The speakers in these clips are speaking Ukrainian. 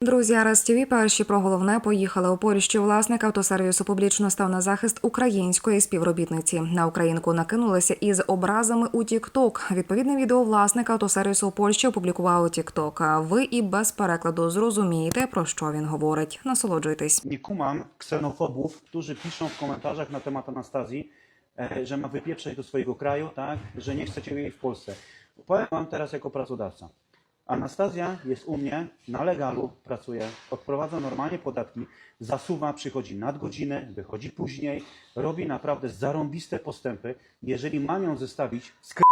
Друзі, Арес ТВ перші про головне поїхали у Польщі. Власник автосервісу публічно став на захист української співробітниці. На українку накинулися із образами у TikTok. Відповідне відео власник автосервісу у Польщі опублікував у TikTok. Ви і без перекладу зрозумієте про що він говорить. Насолоджуйтесь. Kumam ksenofobów, którzy piszą w komentarzach na temat Anastazji, e, że ma wypieprzać do swojego kraju, tak, że nie chcecie jej w Polsce. Powiem Wam teraz jako pracodawca. Anastazja jest u mnie, na legalu pracuje, odprowadza normalnie podatki, zasuwa, przychodzi nadgodziny, wychodzi później, robi naprawdę zarąbiste postępy. Jeżeli mam ją zestawić z k-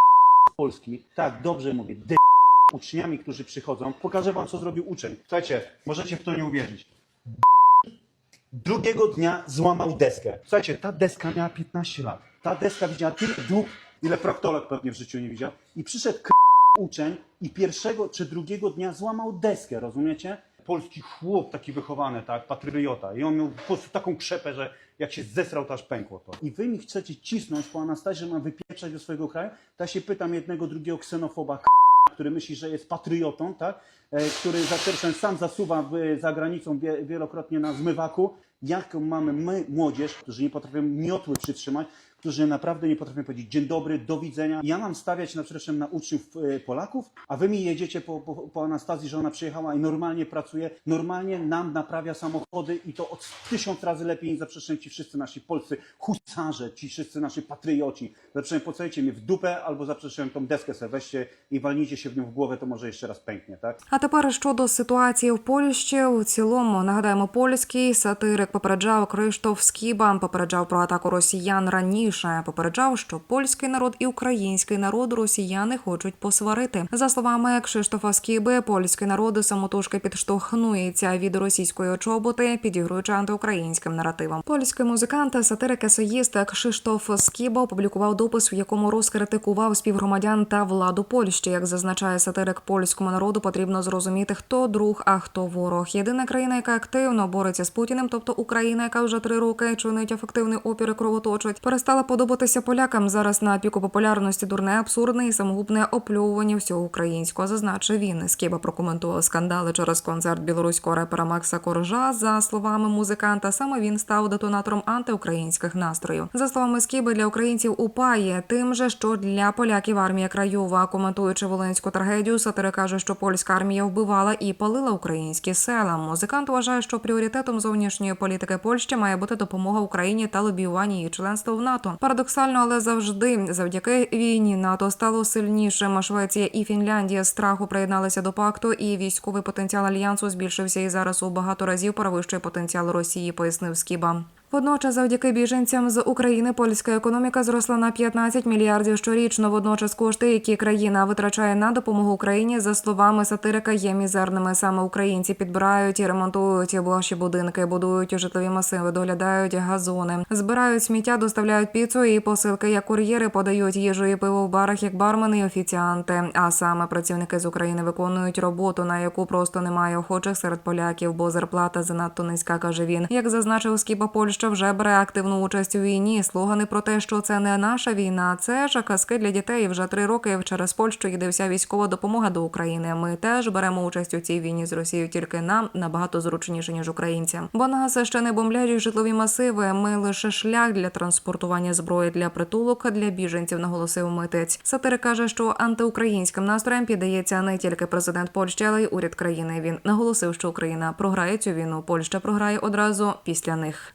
z Polski, tak, dobrze mówię, d- uczniami, którzy przychodzą, pokażę Wam, co zrobił uczeń. Słuchajcie, możecie w to nie uwierzyć. Drugiego dnia złamał deskę. Słuchajcie, ta deska miała 15 lat. Ta deska widziała tyle dół, ile proktolog pewnie w życiu nie widział. I przyszedł k- uczeń i pierwszego czy drugiego dnia złamał deskę, rozumiecie? Polski chłop taki wychowany, tak, patriota. I on miał po prostu taką krzepę, że jak się zesrał, to aż pękło to. I wy mi chcecie cisnąć po Anastazji, że mam wypieprzać do swojego kraju? To ja się pytam jednego, drugiego ksenofoba, który myśli, że jest patriotą, tak? E, który za pierwszym sam zasuwa za granicą wie, wielokrotnie na zmywaku Jaką mamy my, młodzież, którzy nie potrafią miotły przytrzymać, którzy naprawdę nie potrafią powiedzieć dzień dobry, do widzenia. Ja mam stawiać na przykład na uczniów e, Polaków, a wy mi jedziecie po, po, po Anastazji, że ona przyjechała i normalnie pracuje, normalnie nam naprawia samochody i to od tysiąc razy lepiej niż zaprzeczeń ci wszyscy nasi polscy husarze, ci wszyscy nasi patrioci. Zaprzeczeń pocajcie mnie w dupę albo zaprzeczeń tą deskę sobie weźcie i walnijcie się w nią w głowę, to może jeszcze raz pęknie, tak? А тепер щодо ситуації в Польщі у цілому нагадаємо, польський сатирик попереджав Криштоф Скіба, попереджав про атаку росіян раніше. Попереджав, що польський народ і український народ росіяни хочуть посварити. За словами Кшиштофа Скіби, польський народ самотужки підштовхнується від російської чоботи, підігруючи антиукраїнським наративам. Польський музикант, сатирик есеїст Кшиштоф Скіба опублікував допис, в якому розкритикував співгромадян та владу Польщі. Як зазначає сатирик польському народу, потрібно зрозуміти, хто друг, а хто ворог. Єдина країна, яка активно бореться з Путіним, тобто Україна, яка вже три роки чинить ефективний опір і кровоточить, перестала подобатися полякам. Зараз на піку популярності дурне, абсурдне і самогубне оплювання всього українського. Зазначив він. Скіба прокоментував скандали через концерт білоруського репера Макса Коржа. За словами музиканта, саме він став детонатором антиукраїнських настроїв. За словами Скіби, для українців УПА є тим же, що для поляків армія Краєва. Коментуючи волинську трагедію, сатира каже, що польська армія вбивала і палила українські села. Музикант вважає, що пріоритетом зовнішньої політики Польщі має бути допомога Україні та лобіювання її членства в НАТО. Парадоксально, але завжди завдяки війні НАТО стало сильнішим. Швеція і Фінляндія страху приєдналися до пакту, і військовий потенціал альянсу збільшився і зараз у багато разів перевищує потенціал Росії, пояснив Скіба. Водночас, завдяки біженцям з України, польська економіка зросла на 15 мільярдів щорічно. Водночас кошти, які країна витрачає на допомогу Україні, за словами сатирика, є мізерними. Саме українці підбирають і ремонтують ваші будинки, будують житлові масиви, доглядають газони, збирають сміття, доставляють піцу і посилки. Як кур'єри подають їжу і пиво в барах, як бармени і офіціанти. А саме працівники з України виконують роботу, на яку просто немає охочих серед поляків, бо зарплата занадто низька, каже він. Як зазначив Скіпа, Польща вже бере активну участь у війні. Слогани про те, що це не наша війна, це ж казки для дітей. Вже три роки через Польщу їде вся військова допомога до України. Ми теж беремо участь у цій війні з Росією, тільки нам набагато зручніше ніж українцям. Бо нас ще не бомблять житлові масиви. Ми лише шлях для транспортування зброї для притулок для біженців, наголосив митець. Сатир каже, що антиукраїнським настроєм піддається не тільки президент Польщі, але й уряд країни. Він наголосив, що Україна програє цю війну. Польща програє одразу після них.